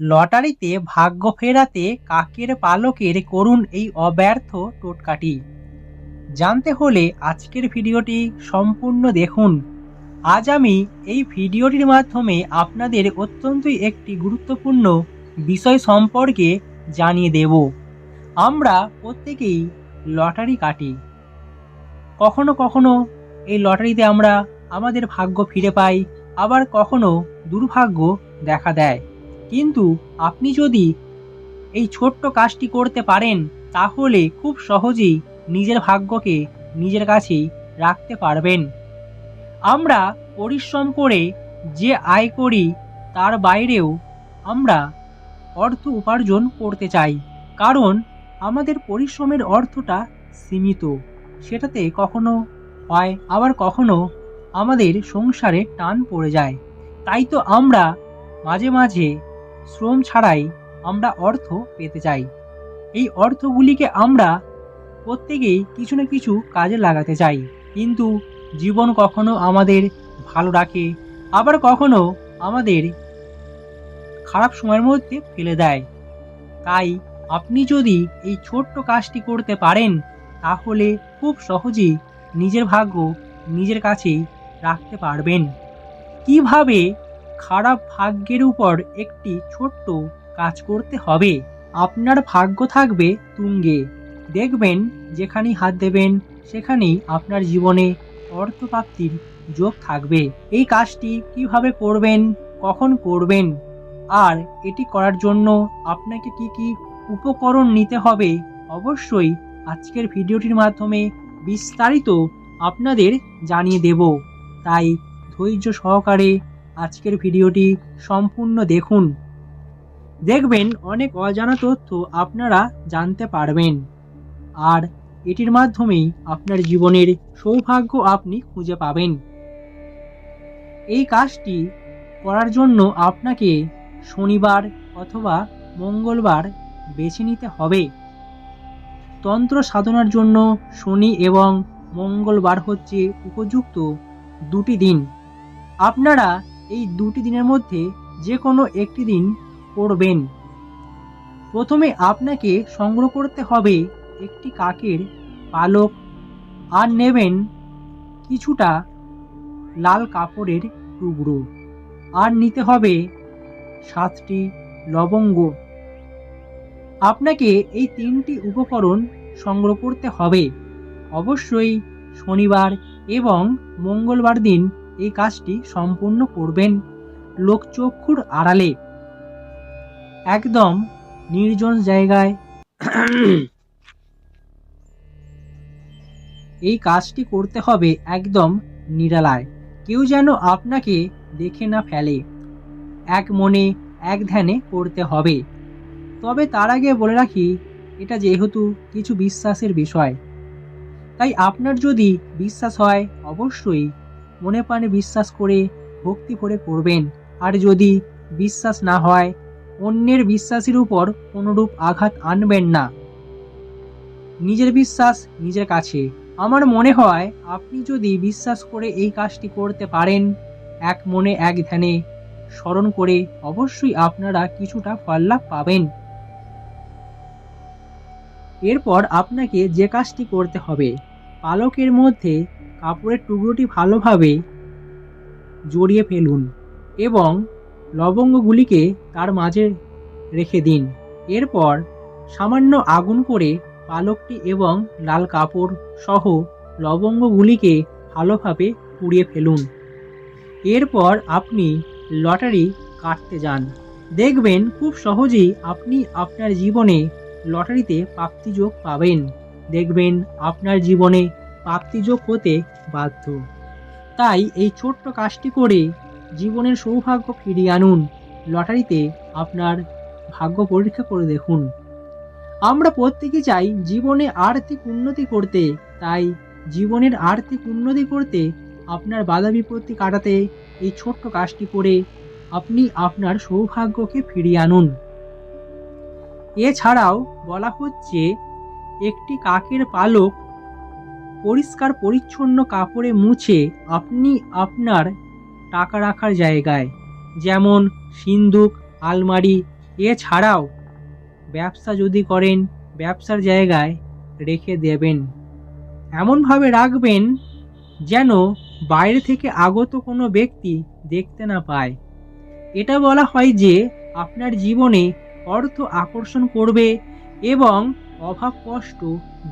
লটারিতে ভাগ্য ফেরাতে কাকের পালকের করুন এই অব্যর্থ টোটকাটি। জানতে হলে আজকের ভিডিওটি সম্পূর্ণ দেখুন। আজ আমি এই ভিডিওটির মাধ্যমে আপনাদের অত্যন্তই একটি গুরুত্বপূর্ণ বিষয় সম্পর্কে জানিয়ে দেব। আমরা প্রত্যেকেই লটারি কাটি। কখনো কখনো এই লটারিতে আমরা আমাদের ভাগ্য ফিরে পাই, আবার কখনো দুর্ভাগ্য দেখা দেয়। কিন্তু আপনি যদি এই ছোট্ট কাজটি করতে পারেন, তাহলে খুব সহজেই নিজের ভাগ্যকে নিজের কাছেই রাখতে পারবেন। আমরা পরিশ্রম করে যে আয় করি, তার বাইরেও আমরা অর্থ উপার্জন করতে চাই, কারণ আমাদের পরিশ্রমের অর্থটা সীমিত। সেটাতে কখনো হয়, আবার কখনো আমাদের সংসারে টান পড়ে যায়। তাই তো আমরা মাঝে মাঝে শ্রম ছাড়াই আমরা অর্থ পেতে চাই। এই অর্থগুলিকে আমরা প্রত্যেকেই কিছু না কিছু কাজে লাগাতে চাই। কিন্তু জীবন কখনো আমাদের ভালো রাখে, আবার কখনো আমাদের খারাপ সময়ের মধ্যে ফেলে দেয়। তাই আপনি যদি এই ছোট্ট কাজটি করতে পারেন, তাহলে খুব সহজেই নিজের ভাগ্য নিজের কাছেই রাখতে পারবেন। কীভাবে খারাপ ভাগ্যের উপর একটি ছোট্ট কাজ করতে হবে। আপনার ভাগ্য থাকবে তুঙ্গে। দেখবেন, যেখানেই হাত দেবেন, সেখানেই আপনার জীবনে অর্থপ্রাপ্তির যোগ থাকবে। এই কাজটি কীভাবে করবেন, কখন করবেন, আর এটি করার জন্য আপনাকে কি কি উপকরণ নিতে হবে, অবশ্যই আজকের ভিডিওটির মাধ্যমে বিস্তারিত আপনাদের জানিয়ে দেব। তাই ধৈর্য সহকারে আজকের ভিডিওটি সম্পূর্ণ দেখুন। দেখবেন অনেক অজানা তথ্য আপনারা জানতে পারবেন। আর এটির মাধ্যমেই আপনার জীবনের সৌভাগ্য আপনি খুঁজে পাবেন। এই কাজটি করার জন্য আপনাকে শনিবার অথবা মঙ্গলবার বেছে নিতে হবে। তন্ত্র সাধনার জন্য শনি এবং মঙ্গলবার হচ্ছে উপযুক্ত দুটি দিন। আপনারা এই দুটি দিনের মধ্যে যে কোনো একটি দিন করবেন প্রথমে আপনাকে সংগ্রহ করতে হবে একটি কাকের পালক আর নেবেন কিছুটা লাল কাপড়ের টুকরো আর নিতে হবে সাতটি লবঙ্গ। আপনাকে এই তিনটি উপকরণ সংগ্রহ করতে হবে। অবশ্যই শনিবার এবং মঙ্গলবার দিন এই কাজটি সম্পূর্ণ করবেন। লোকচক্ষুর আড়ালে। একদম নির্জন জায়গায়। এই কাজটি করতে হবে একদম নিরালায়। কেউ যেন আপনাকে দেখে না ফেলে। এক মনে, এক ধ্যানে করতে হবে। তবে তার আগে বলে রাখি, এটা যেহেতু কিছু বিশ্বাসের বিষয়। তাই আপনার যদি বিশ্বাস হয়, অবশ্যই মনে প্রাণে বিশ্বাস করে, ভক্তি করে করবেন। আর যদি বিশ্বাস না হয়, অন্যের বিশ্বাসের উপর কোনোরূপ আঘাত আনবেন না। নিজের বিশ্বাস নিজের কাছে। আমার মনে হয়, আপনি যদি বিশ্বাস করে এই কাজটি করতে পারেন, এক মনে এক ধ্যানে স্মরণ করে অবশ্যই আপনারা কিছুটা ফল পাবেন। এরপর আপনাকে যে কাজটি করতে হবে, পালকের মধ্যে কাপড়ের টুকরোটি ভালোভাবে জড়িয়ে ফেলুন এবং লবঙ্গগুলিকে তার মাঝে রেখে দিন। এরপর সামান্য আগুন করে পালকটি এবং লাল কাপড় সহ লবঙ্গগুলিকে ভালোভাবে পুড়িয়ে ফেলুন। এরপর আপনি লটারি কাটতে যান। দেখবেন খুব সহজেই আপনি আপনার জীবনে লটারিতে প্রাপ্তিযোগ পাবেন। দেখবেন আপনার জীবনে প্রাপ্তিযোগ হতে বাধ্য। তাই এই ছোট্ট কাজটি করে জীবনের সৌভাগ্য ফিরিয়ে আনুন। লটারিতে আপনার ভাগ্য পরীক্ষা করে দেখুন। আমরা প্রত্যেকে চাই জীবনে আর্থিক উন্নতি করতে। তাই জীবনের আর্থিক উন্নতি করতে আপনার বাধা বিপত্তি কাটাতে এই ছোট্ট কাজটি করে আপনি আপনার সৌভাগ্যকে ফিরিয়ে আনুন। এছাড়াও বলা হচ্ছে, একটি কাকের পালক পরিষ্কার পরিচ্ছন্ন কাপড়ে মুছে আপনি আপনার টাকা রাখার জায়গায়, যেমন সিন্দুক, আলমারি। এছাড়াও ব্যবসা যদি করেন, ব্যবসার জায়গায় রেখে দেবেন। এমনভাবে রাখবেন যেন বাইরে থেকে আগত কোনো ব্যক্তি দেখতে না পায়। এটা বলা হয় যে আপনার জীবনে অর্থ আকর্ষণ করবে এবং অভাব কষ্ট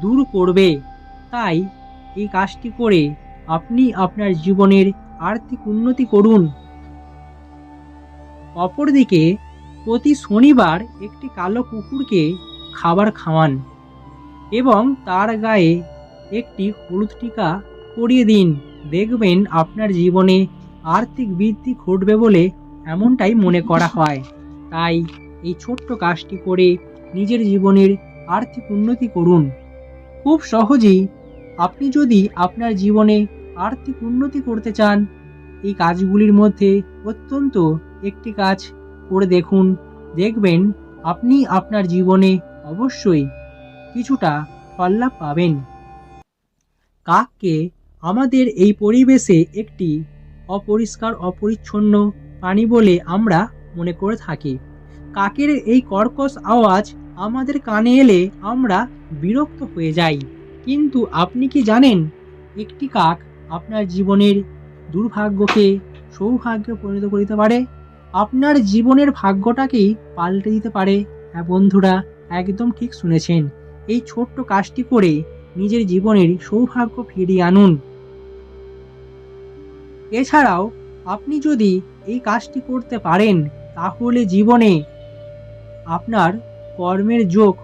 দূর করবে। তাই এই কাজটি করে আপনি আপনার জীবনের আর্থিক উন্নতি করুন। অপরদিকে, প্রতি শনিবার একটি কালো কুকুরকে খাবার খাওয়ান এবং তার গায়ে একটি হলুদ টিকা পরিয়ে দিন। দেখবেন আপনার জীবনে আর্থিক বৃদ্ধি ঘটবে বলে এমনটাই মনে করা হয়। তাই এই ছোট্ট কাজটি করে নিজের জীবনের আর্থিক উন্নতি করুন। খুব সহজেই আপনি যদি আপনার জীবনে আর্থিক উন্নতি করতে চান, এই কাজগুলির মধ্যে অত্যন্ত একটি কাজ করে দেখুন। দেখবেন আপনি আপনার জীবনে অবশ্যই কিছুটা ফললাভ পাবেন। কাককে আমাদের এই পরিবেশে একটি অপরিষ্কার, অপরিচ্ছন্ন প্রাণী বলে আমরা মনে করে থাকি। কাকের এই কর্কশ আওয়াজ আমাদের কানে এলে আমরা বিরক্ত হয়ে যাই। কিন্তু আপনি কি জানেন, একটি কাক আপনার জীবনের দুর্ভাগ্যকে সৌভাগ্যে পরিণত করে দিতে পারে? আপনার জীবনের ভাগ্যটাকেই পাল্টে দিতে পারে। হ্যাঁ বন্ধুরা, একদম ঠিক শুনেছেন। এই ছোট্ট কাজটি করে নিজের জীবনের সৌভাগ্য ফিরিয়ে আনুন। এছাড়াও আপনি যদি এই কাজটি করতে পারেন, তাহলে জীবনে আপনার কর্মের যোগ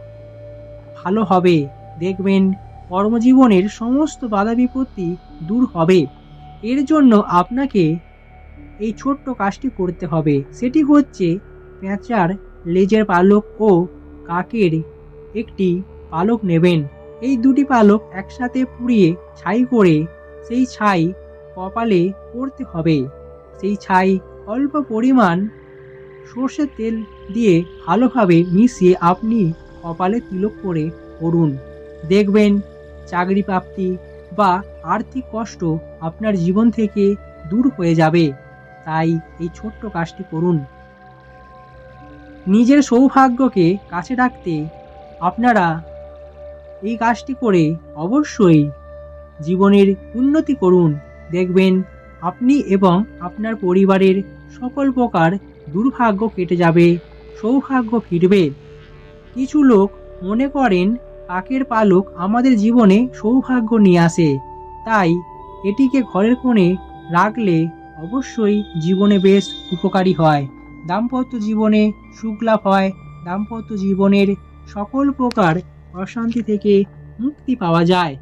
ভালো হবে। দেখবেন কর্মজীবনের সমস্ত বাধা বিপত্তি দূর হবে। এর জন্য আপনাকে এই ছোট্ট কাজটি করতে হবে। সেটি হচ্ছে পেঁচার লেজের পালক ও কাকের একটি পালক নেবেন। এই দুটি পালক একসাথে পুড়িয়ে ছাই করে সেই ছাই কপালে পড়তে হবে। সেই ছাই অল্প পরিমাণ সর্ষের তেল দিয়ে ভালোভাবে মিশিয়ে আপনি কপালে তিলক করে করুন। দেখবেন চাকরি প্রাপ্তি বা আর্থিক কষ্ট আপনার জীবন থেকে দূর হয়ে যাবে। তাই এই ছোট্ট কাজটি করুন। নিজের সৌভাগ্যকে কাছে রাখতে আপনারা এই কাজটি করে অবশ্যই জীবনের উন্নতি করুন। দেখবেন আপনি এবং আপনার পরিবারের সকল প্রকার দুর্ভাগ্য কেটে যাবে, সৌভাগ্য ফিরবে। কিছু লোক মনে করেন কাকের পালক আমাদের জীবনে সৌভাগ্য নিয়ে আসে। তাই এটিকে ঘরের কোণে রাখলে অবশ্যই জীবনে বেশ উপকারী হয়। দাম্পত্য জীবনে সুখলাভ হয়। দাম্পত্য জীবনের সকল প্রকার অশান্তি থেকে মুক্তি পাওয়া যায়।